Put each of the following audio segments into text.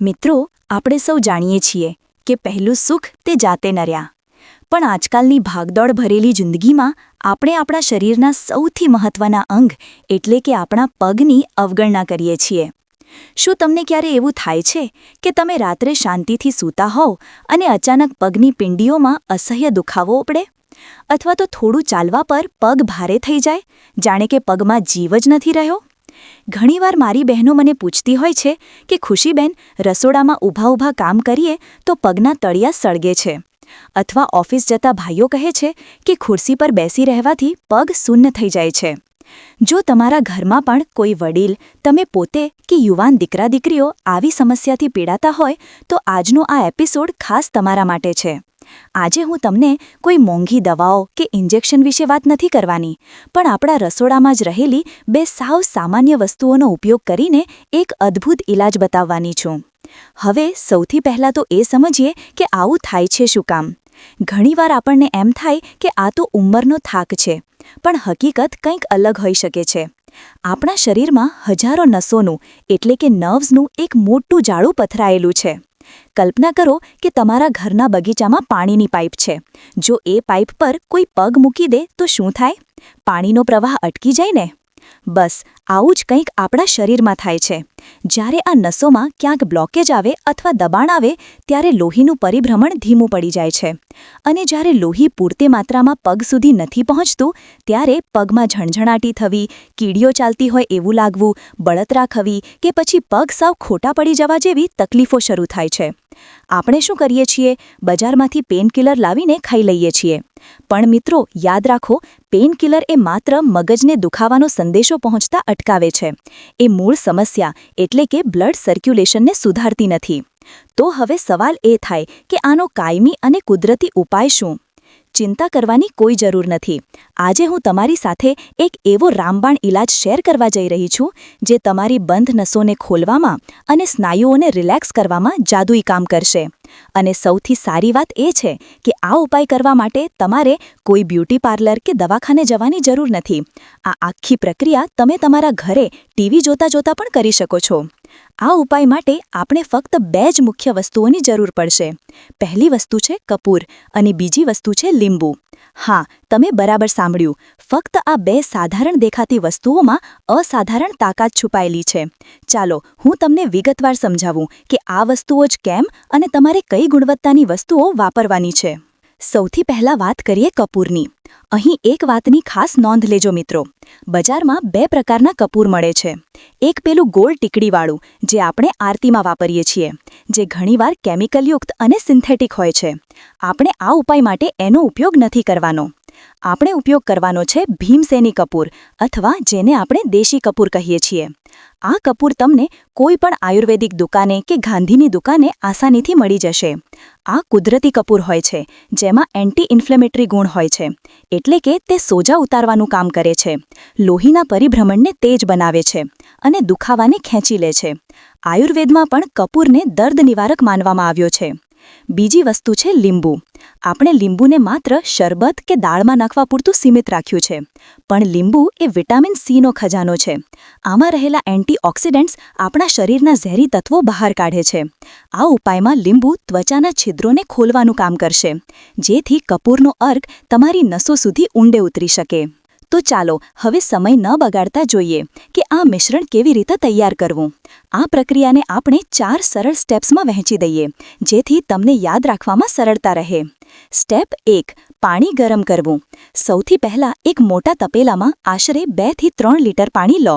મિત્રો, આપણે સૌ જાણીએ છીએ કે પહેલું સુખ તે જાતે નર્યા. પણ આજકાલની ભાગદોડ ભરેલી જિંદગીમાં આપણે આપણા શરીરના સૌથી મહત્વના અંગ એટલે કે આપણા પગની અવગણના કરીએ છીએ. શું તમને ક્યારે એવું થાય છે કે તમે રાત્રે શાંતિથી સૂતા હોવ અને અચાનક પગની પિંડીઓમાં અસહ્ય દુખાવો ઉપડે? અથવા તો થોડું ચાલવા પર પગ ભારે થઈ જાય, જાણે કે પગમાં જીવ જ નથી રહ્યો? ઘણીવાર મારી બહેનો મને પૂછતી હોય છે કે, ખુશીબેન, રસોડામાં ઊભા ઊભા કામ કરીએ તો પગના તળિયા સળગે છે. અથવા ઓફિસ જતા ભાઈઓ કહે છે કે, ખુરશી પર બેસી રહેવાથી પગ શૂન્ય થઈ જાય છે. જો તમારા ઘરમાં પણ કોઈ વડીલ, તમે પોતે કે યુવાન દીકરા દીકરીઓ આવી સમસ્યાથી પીડાતા હોય, તો આજનો આ એપિસોડ ખાસ તમારા માટે છે. આજે હું તમને કોઈ મોંઘી દવાઓ કે ઇન્જેક્શન વિશે વાત નથી કરવાની, પણ આપણા રસોડામાં જ રહેલી બે સાવ સામાન્ય વસ્તુઓનો ઉપયોગ કરીને એક અદ્ભુત ઇલાજ બતાવવાની છું. હવે સૌથી પહેલાં તો એ સમજીએ કે આવું થાય છે શું કામ. ઘણીવાર આપણને એમ થાય કે આ તો ઉંમરનો થાક છે, પણ હકીકત કંઈક અલગ હોઈ શકે છે. આપણા શરીરમાં હજારો નસોનું, એટલે કે નર્વ્સનું એક મોટું જાળું પથરાયેલું છે. કલ્પના કરો કે તમારા ઘરના બગીચામાં પાણીની પાઇપ છે. જો એ પાઇપ પર કોઈ પગ મૂકી દે તો શું થાય? પાણીનો પ્રવાહ અટકી જાય ને? બસ, આવું જ કંઈક આપણા શરીરમાં થાય છે. જ્યારે આ નસોમાં ક્યાંક બ્લોકેજ આવે અથવા દબાણ આવે, ત્યારે લોહીનું પરિભ્રમણ ધીમું પડી જાય છે. અને જ્યારે લોહી પૂરતી માત્રામાં પગ સુધી નથી પહોંચતું, ત્યારે પગમાં ઝણઝણાટી થવી, કીડીઓ ચાલતી હોય એવું લાગવું, બળતરા ખવી કે પછી પગ સાવ ખોટા પડી જવા જેવી તકલીફો શરૂ થાય છે. આપણે શું કરીએ છીએ? બજારમાંથી પેનકિલર લાવીને ખાઈ લઈએ છીએ. પણ મિત્રો, યાદ રાખો પેનકિલર એ માત્ર મગજને દુખાવાનો સંદેશો પહોંચતા અટકાવે છે. એ મૂળ સમસ્યા, એટલે કે બ્લડ સર્ક્યુલેશનને સુધારતી નથી. તો હવે સવાલ એ થાય કે આનો કાયમી અને કુદરતી ઉપાય શું? ચિંતા કરવાની કોઈ જરૂર નથી. આજે હું તમારી સાથે એક એવો રામબાણ ઇલાજ શેર કરવા જઈ રહી છું, જે તમારી બંધ નસોને ખોલવામાં અને સ્નાયુઓને રિલેક્સ કરવામાં જાદુઈ કામ કરશે. અને સૌથી સારી વાત એ છે કે આ ઉપાય કરવા માટે તમારે કોઈ બ્યુટી પાર્લર કે દવાખાને જવાની જરૂર નથી. આ આખી પ્રક્રિયા તમે તમારા ઘરે ટીવી જોતા જોતા પણ કરી શકો છો. આ ઉપાય માટે આપણે ફક્ત બે જ મુખ્ય વસ્તુઓની જરૂર પડશે. પહેલી વસ્તુ છે કપૂર અને બીજી વસ્તુ છે લીંબુ. હા, તમે બરાબર સાંભળ્યું. ફક્ત આ બે સાધારણ દેખાતી વસ્તુઓમાં અસાધારણ તાકાત છુપાયેલી છે. ચાલો, હું તમને વિગતવાર સમજાવું કે આ વસ્તુઓ જ કેમ અને તમારે કઈ ગુણવત્તાની વસ્તુઓ વાપરવાની છે. સૌથી પહેલા વાત કરીએ કપૂરની. અહીં એક વાતની ખાસ નોંધ લેજો મિત્રો. બજારમાં બે પ્રકારના કપૂર મળે છે. એક પેલું ગોળ ટીકડીવાળું, જે આપણે આરતીમાં વાપરીએ છીએ, જે ઘણીવાર કેમિકલયુક્ત અને સિન્થેટિક હોય છે. આપણે આ ઉપાય માટે એનો ઉપયોગ નથી કરવાનો. આપણે ઉપયોગ કરવાનો છે ભીમસેની કપૂર અથવા જેને આપણે દેશી કપૂર કહીએ છીએ. આ કપૂર તમને કોઈ પણ આયુર્વેદિક દુકાને કે ગાંધીની દુકાને આસાનીથી મળી જશે. આ કુદરતી કપૂર હોય છે, જેમાં એન્ટી ઇન્ફ્લેમેટરી ગુણ હોય છે, એટલે કે તે સોજા ઉતારવાનું કામ કરે છે, લોહીના પરિભ્રમણને તેજ બનાવે છે અને દુખાવાને ખેંચી લે છે. આયુર્વેદમાં પણ કપૂરને દર્દ નિવારક માનવામાં આવ્યો છે. બીજી વસ્તુ છે લીંબુ. આપણે લીંબુને માત્ર શરબત કે દાળમાં નાખવા પૂરતું સીમિત રાખ્યું છે. પણ લીંબુ એ વિટામિન સીનો ખજાનો છે. આમાં રહેલા એન્ટીઓક્સિડન્ટ્સ આપણા શરીરના ઝેરી તત્વો બહાર કાઢે છે. આ ઉપાયમાં લીંબુ ત્વચાના છિદ્રોને ખોલવાનું કામ કરશે, જેથી કપૂરનો અર્ક તમારી નસો સુધી ઊંડે ઉતરી શકે. તો ચાલો હવે સમય ન બગાડતા જોઈએ કે આ મિશ્રણ કેવી રીતે તૈયાર કરવું. આ પ્રક્રિયાને આપણે ચાર સરળ સ્ટેપ્સમાં વહેંચી દઈએ, જેથી તમને યાદ રાખવામાં સરળતા રહે. સ્ટેપ એક પાણી ગરમ કરવું. સૌથી પહેલાં એક મોટા તપેલામાં આશરે બેથી ત્રણ લીટર પાણી લો.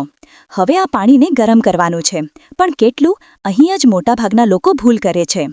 હવે આ પાણીને ગરમ કરવાનું છે. પણ કેટલું? અહીં જ મોટાભાગના લોકો ભૂલ કરે છે.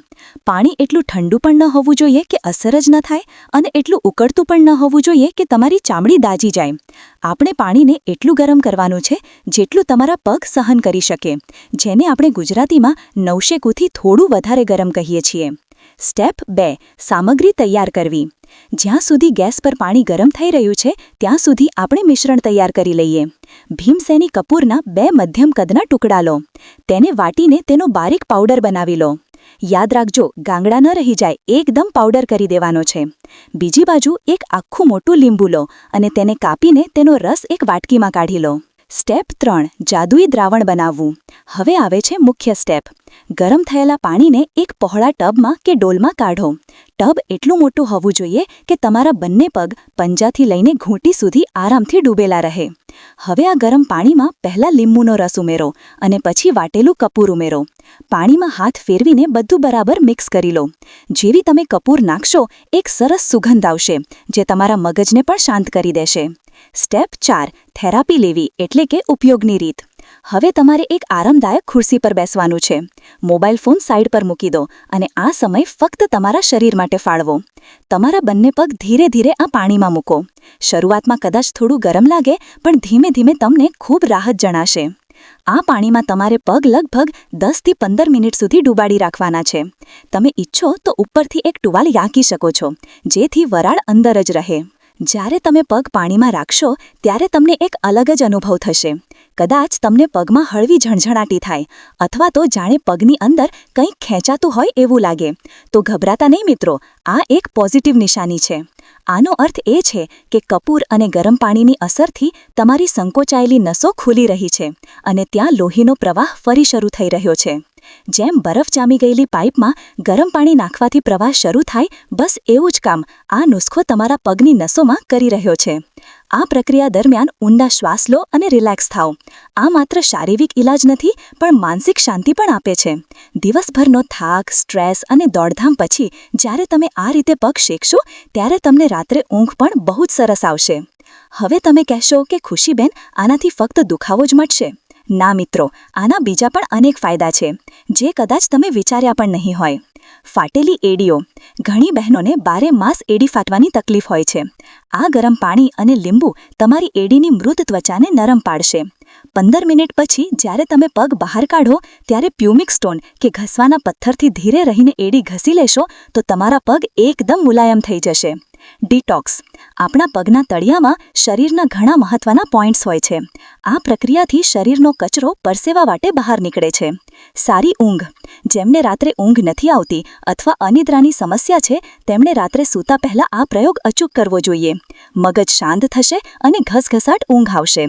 પાણી એટલું ઠંડુ પણ ન હોવું જોઈએ કે અસર જ ન થાય અને એટલું ઉકળતું પણ ન હોવું જોઈએ કે તમારી ચામડી દાજી જાય. આપણે પાણીને એટલું ગરમ કરવાનું છે જેટલું તમારા પગ સહન કરી શકે, જેને આપણે ગુજરાતીમાં નવશેકુથી થોડું વધારે ગરમ કહીએ છીએ. સ્ટેપ બે, સામગ્રી તૈયાર કરવી. જ્યાં સુધી ગેસ પર પાણી ગરમ થઈ રહ્યું છે, ત્યાં સુધી આપણે મિશ્રણ તૈયાર કરી લઈએ. ભીમસેની કપૂરના બે મધ્યમ કદના ટુકડા લો. તેને વાટીને તેનો બારીક પાવડર બનાવી લો. યાદ રાખજો, ગાંગડા ન રહી જાય, એકદમ પાવડર કરી દેવાનો છે. બીજી બાજુ એક આખું મોટું લીંબુ લો અને તેને કાપીને તેનો રસ એક વાટકીમાં કાઢી લો. સ્ટેપ ત્રણ, જાદુઈ દ્રાવણ બનાવવું. હવે આવે છે મુખ્ય સ્ટેપ. ગરમ થયેલા પાણીને એક પહોળા ટબમાં કે ડોલમાં કાઢો. ટબ એટલું મોટું હોવું જોઈએ કે તમારા બંને પગ પંજાથી લઈને ઘૂંટી સુધી આરામથી ડૂબેલા રહે. હવે આ ગરમ પાણીમાં પહેલા લીંબુનો રસ ઉમેરો અને પછી વાટેલું કપૂર ઉમેરો. પાણીમાં હાથ ફેરવીને બધું બરાબર મિક્સ કરી લો. જેવી તમે કપૂર નાખશો, એક સરસ સુગંધ આવશે, જે તમારા મગજને પણ શાંત કરી દેશે. સ્ટેપ ચાર, થેરાપી લેવી એટલે કે ઉપયોગની રીત. હવે તમારે એક આરામદાયક ખુરશી પર બેસવાનું છે. મોબાઈલ ફોન સાઈડ પર મૂકી દો અને આ સમય ફક્ત તમારા શરીર માટે ફાળવો. તમારા બંને પગ ધીરે ધીરે આ પાણીમાં મૂકો. શરૂઆતમાં કદાચ થોડું ગરમ લાગે, પણ ધીમે ધીમે તમને ખૂબ રાહત જણાશે. આ પાણીમાં તમારે પગ લગભગ દસથી પંદર મિનિટ સુધી ડૂબાડી રાખવાના છે. તમે ઈચ્છો તો ઉપરથી એક ટુવાલ યાંકી શકો છો, જેથી વરાળ અંદર જ રહે. જ્યારે તમે પગ પાણીમાં રાખશો, ત્યારે તમને એક અલગ જ અનુભવ થશે. કદાચ તમને પગમાં હળવી ઝણઝણાટી થાય, અથવા તો જાણે પગની અંદર કંઈક ખેંચાતું હોય એવું લાગે. તો ગભરાતા નહીં મિત્રો, આ એક પોઝિટિવ નિશાની છે. આનો અર્થ એ છે કે કપૂર અને ગરમ પાણીની અસરથી તમારી સંકોચાયેલી નસો ખુલી રહી છે અને ત્યાં લોહીનો પ્રવાહ ફરી શરૂ થઈ રહ્યો છે. જેમ બરફ જામી ગયેલી પાઇપમાં ગરમ પાણી નાખવાથી પ્રવાહ શરૂ થાય, બસ એવું જ કામ આ નુસ્ખો તમારા પગની નસોમાં કરી રહ્યો છે. આ પ્રક્રિયા દરમિયાન ઊંડા શ્વાસ લો અને રિલેક્સ થાઓ. આ માત્ર શારીરિક ઇલાજ નથી, પણ માનસિક શાંતિ પણ આપે છે. દિવસભરનો થાક, સ્ટ્રેસ અને દોડધામ પછી જ્યારે તમે આ રીતે પગ શેકશો, ત્યારે તમને રાત્રે ઊંઘ પણ બહુ જ સરસ આવશે. હવે તમે કહેશો કે ખુશીબેન, આનાથી ફક્ત દુખાવો જ મટશે. ના મિત્રો, આના બીજા પણ અનેક ફાયદા છે, જે કદાચ તમે વિચાર્યા પણ નહીં હોય. ફાટેલી એડીઓ. ઘણી બહેનોને બારે માસ એડી ફાટવાની તકલીફ હોય છે. આ ગરમ પાણી અને લીંબુ તમારી એડીની મૃત ત્વચાને નરમ પાડશે. પંદર મિનિટ પછી જ્યારે તમે પગ બહાર કાઢો, ત્યારે પ્યુમિક સ્ટોન કે ઘસવાના પથ્થરથી ધીરે રહીને એડી ઘસી લેશો, તો તમારા પગ એકદમ મુલાયમ થઈ જશે. ડિટોક્સ. આપણા પગના તળિયામાં શરીરના ઘણા મહત્વના પોઈન્ટ્સ હોય છે. આ પ્રક્રિયાથી શરીરનો કચરો પરસેવા વાટે બહાર નીકળે છે. સારી ઊંઘ. જેમને રાત્રે ઊંઘ નથી આવતી અથવા અનિદ્રાની સમસ્યા છે તેમણે રાત્રે સૂતા પહેલા આ પ્રયોગ અચૂક કરવો જોઈએ. મગજ શાંત થશે અને ઘસઘસાટ ઊંઘ આવશે.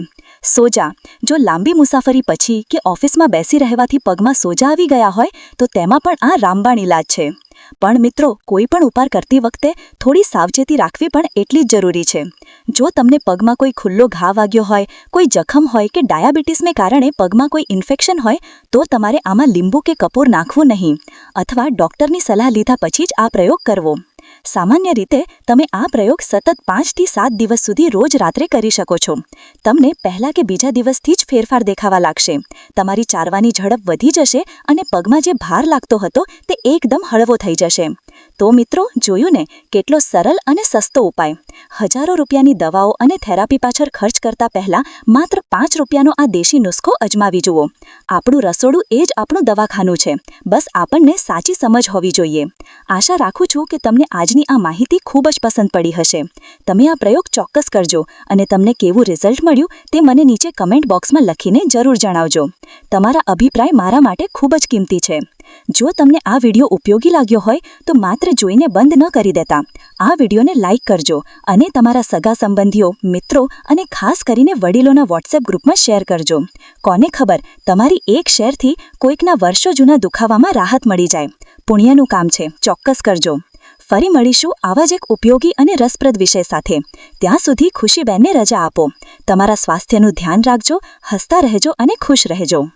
સોજા. જો લાંબી મુસાફરી પછી કે ઓફિસમાં બેસી રહેવાથી પગમાં સોજા આવી ગયા હોય, તો તેમાં પણ આ રામબાણ ઇલાજ છે. પણ મિત્રો, કોઈ પણ ઉપાર કરતી વખતે થોડી સાવચેતી રાખવી પણ એટલી જ જરૂરી છે. જો તમને પગમાં કોઈ ખુલ્લો ઘા વાગ્યો હોય, કોઈ જખમ હોય કે ડાયાબિટીસને કારણે પગમાં કોઈ ઇન્ફેક્શન હોય, તો તમારે આમાં લીંબુ કે કપૂર નાખવું નહીં. અથવા ડૉક્ટરની સલાહ લીધા પછી જ આ પ્રયોગ કરવો. સામાન્ય રીતે તમે આ પ્રયોગ સતત પાંચથી સાત દિવસ સુધી રોજ રાત્રે કરી શકો છો. તમને પહેલા કે બીજા દિવસથી જ ફેરફાર દેખાવા લાગશે. તમારી ચારવાની ઝડપ વધી જશે અને પગમાં જે ભાર લાગતો હતો તે એકદમ હળવો થઈ જશે. તો મિત્રો, જોયું ને? કેટલો સરળ અને સસ્તો ઉપાય. હજારો રૂપિયાની દવાઓ અને થેરાપી પાછળ ખર્ચ કરતા પહેલા માત્ર પાંચ રૂપિયાનો આ દેશી નુસ્ખો અજમાવી જુઓ. આપણું રસોડું એ જ આપણું દવાખાનું છે. બસ આપણને સાચી સમજ હોવી જોઈએ. આશા રાખું છું કે તમને આજની આ માહિતી ખૂબ જ પસંદ પડી હશે. તમે આ પ્રયોગ ચોક્કસ કરજો અને તમને કેવું રિઝલ્ટ મળ્યું તે મને નીચે કમેન્ટ બોક્સમાં લખીને જરૂર જણાવજો. તમારા અભિપ્રાય મારા માટે ખૂબ જ કિંમતી છે. જો તમને આ વીડિયો ઉપયોગી લાગ્યો હોય, તો માત્ર જોઈને બંધ ન કરી દેતા. આ વિડીયોને લાઇક કરજો અને તમારા સગા સંબંધીઓ, મિત્રો અને ખાસ કરીને વડીલોના વોટ્સએપ ગ્રુપમાં શેર કરજો. કોને ખબર, તમારી એક શેરથી કોઈકના વર્ષો જૂના દુખાવામાં રાહત મળી જાય. પુણ્યનું કામ છે. ચોક્કસ કરજો. ફરી મળીશું આવા જ એક ઉપયોગી અને રસપ્રદ વિષય સાથે. ત્યાં સુધી ખુશીબેનને રજા આપો. તમારા સ્વાસ્થ્યનું ધ્યાન રાખજો, હસતા રહેજો અને ખુશ રહેજો.